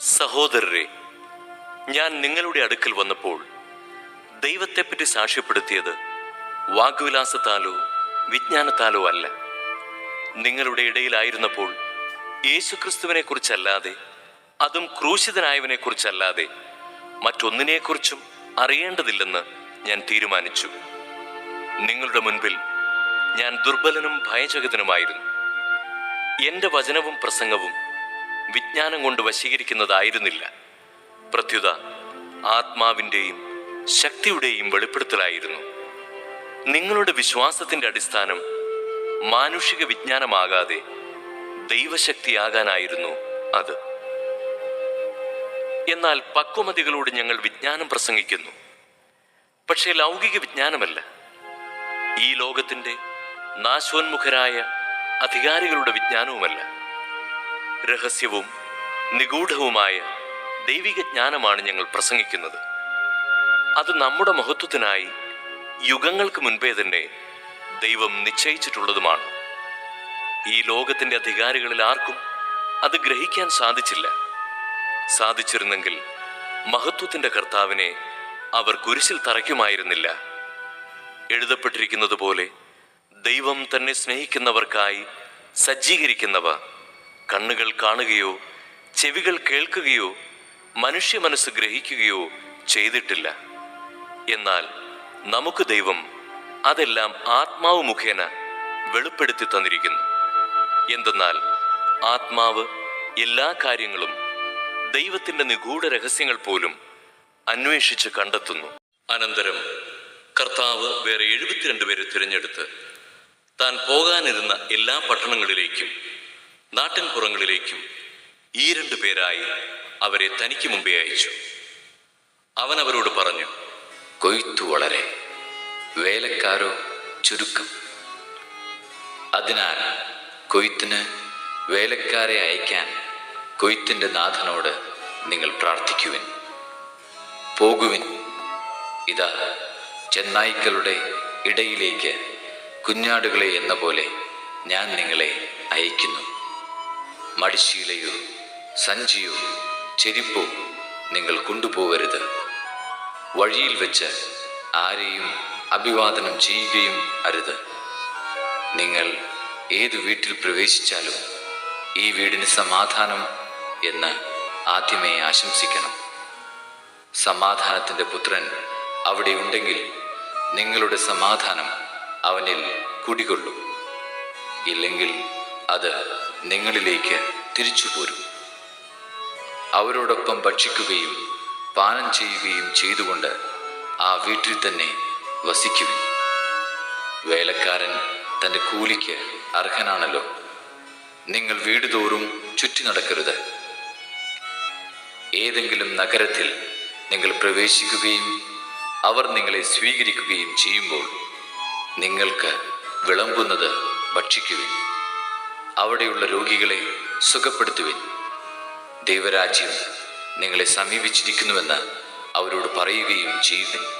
സഹോദരരെ ഞാൻ നിങ്ങളുടെ അടുക്കൽ വന്നപ്പോൾ ദൈവത്തെപ്പറ്റി സാക്ഷ്യപ്പെടുത്തിയത് വാഗ്വിലാസത്താലോ വിജ്ഞാനത്താലോ അല്ല. നിങ്ങളുടെ ഇടയിലായിരുന്നപ്പോൾ യേശുക്രിസ്തുവിനെ കുറിച്ചല്ലാതെ അതും ക്രൂശിതനായവനെ കുറിച്ചല്ലാതെ മറ്റൊന്നിനെക്കുറിച്ചും അറിയേണ്ടതില്ലെന്ന് ഞാൻ തീരുമാനിച്ചു. നിങ്ങളുടെ മുൻപിൽ ഞാൻ ദുർബലനും ഭയചകിതനുമായിരുന്നു. എന്റെ വചനവും പ്രസംഗവും വിജ്ഞാനം കൊണ്ട് വശീകരിക്കുന്നതായിരുന്നില്ല. പ്രത്യുത ആത്മാവിന്റെയും ശക്തിയുടെയും വെളിപ്പെടുത്തലായിരുന്നു. നിങ്ങളുടെ വിശ്വാസത്തിന്റെ അടിസ്ഥാനം മാനുഷിക വിജ്ഞാനമാകാതെ ദൈവശക്തിയാകാനായിരുന്നു അത്. എന്നാൽ പക്വമതികളോട് ഞങ്ങൾ വിജ്ഞാനം പ്രസംഗിക്കുന്നു. പക്ഷേ ലൗകിക വിജ്ഞാനമല്ല. ഈ ലോകത്തിന്റെ നാശോന്മുഖരായ അധികാരികളുടെ വിജ്ഞാനവുമല്ല. രഹസ്യവും നിഗൂഢവുമായ ദൈവിക ജ്ഞാനമാണ് ഞങ്ങൾ പ്രസംഗിക്കുന്നത്. അത് നമ്മുടെ മഹത്വത്തിനായി യുഗങ്ങൾക്ക് മുൻപേ തന്നെ ദൈവം നിശ്ചയിച്ചിട്ടുള്ളതുമാണ്. ഈ ലോകത്തിന്റെ അധികാരികളിൽ ആർക്കും അത് ഗ്രഹിക്കാൻ സാധിച്ചില്ല. സാധിച്ചിരുന്നെങ്കിൽ മഹത്വത്തിന്റെ കർത്താവിനെ അവർ കുരിശിൽ തറയ്ക്കുമായിരുന്നില്ല. എഴുതപ്പെട്ടിരിക്കുന്നത് പോലെ ദൈവം തന്നെ സ്നേഹിക്കുന്നവർക്കായി സജ്ജീകരിക്കുന്നവ കണ്ണുകൾ കാണുകയോ ചെവികൾ കേൾക്കുകയോ മനുഷ്യ മനസ്സ് ഗ്രഹിക്കുകയോ ചെയ്തിട്ടില്ല. എന്നാൽ നമുക്ക് ദൈവം അതെല്ലാം ആത്മാവ് മുഖേന വെളിപ്പെടുത്തി തന്നിരിക്കുന്നു. എന്തെന്നാൽ ആത്മാവ് എല്ലാ കാര്യങ്ങളും ദൈവത്തിന്റെ നിഗൂഢ രഹസ്യങ്ങൾ പോലും അന്വേഷിച്ച് കണ്ടെത്തുന്നു. അനന്തരം കർത്താവ് വേറെ എഴുപത്തിരണ്ട് പേരെ തിരഞ്ഞെടുത്ത് താൻ പോകാനിരുന്ന എല്ലാ പട്ടണങ്ങളിലേക്കും നാട്ടിൻപുറങ്ങളിലേക്കും ഈ രണ്ടു പേരായി അവരെ തനിക്ക് മുമ്പേ അയച്ചു. അവൻ അവരോട് പറഞ്ഞു കൊയ്ത്തു വളരെ. വേലക്കാരോ ചുരുക്കം. അതിനാൽ കൊയ്ത്തിന് വേലക്കാരെ അയക്കാൻ കൊയ്ത്തിന്റെ നാഥനോട് നിങ്ങൾ പ്രാർത്ഥിക്കുവിൻ. പോകുവിൻ. ഇതാ ചെന്നായ്ക്കളുടെ ഇടയിലേക്ക് കുഞ്ഞാടുകളെ എന്ന പോലെ ഞാൻ നിങ്ങളെ അയക്കുന്നു. മടിശീലയോ സഞ്ചിയോ ചെരിപ്പോ നിങ്ങൾ കൊണ്ടുപോകരുത്. വഴിയിൽ വെച്ച് ആരെയും അഭിവാദനം ചെയ്യുകയും അരുത്. നിങ്ങൾ ഏതു വീട്ടിൽ പ്രവേശിച്ചാലും ഈ വീടിന് സമാധാനം എന്ന് ആദ്യമേ ആശംസിക്കണം. സമാധാനത്തിന്റെ പുത്രൻ അവിടെ ഉണ്ടെങ്കിൽ നിങ്ങളുടെ സമാധാനം അവനിൽ കുടികൊള്ളും. ഇല്ലെങ്കിൽ അത് നിങ്ങളിലേക്ക് തിരിച്ചു പോരും. അവരോടൊപ്പം ഭക്ഷിക്കുകയും പാനം ചെയ്യുകയും ചെയ്തുകൊണ്ട് ആ വീട്ടിൽ തന്നെ വസിക്കുവിൻ. വേലക്കാരൻ തന്റെ കൂലിക്ക് അർഹനാണല്ലോ. നിങ്ങൾ വീട് തോറും ചുറ്റി നടക്കരുത്. ഏതെങ്കിലും നഗരത്തിൽ നിങ്ങൾ പ്രവേശിക്കുകയും അവർ നിങ്ങളെ സ്വീകരിക്കുകയും ചെയ്യുമ്പോൾ നിങ്ങൾക്ക് വിളമ്പുന്നത് ഭക്ഷിക്കുവിൻ. അവിടെയുള്ള രോഗികളെ സുഖപ്പെടുത്തുവിൻ. ദൈവരാജ്യം നിങ്ങളെ സമീപിച്ചിരിക്കുന്നുവെന്ന് അവരോട് പറയുകയും ചെയ്യുവിൻ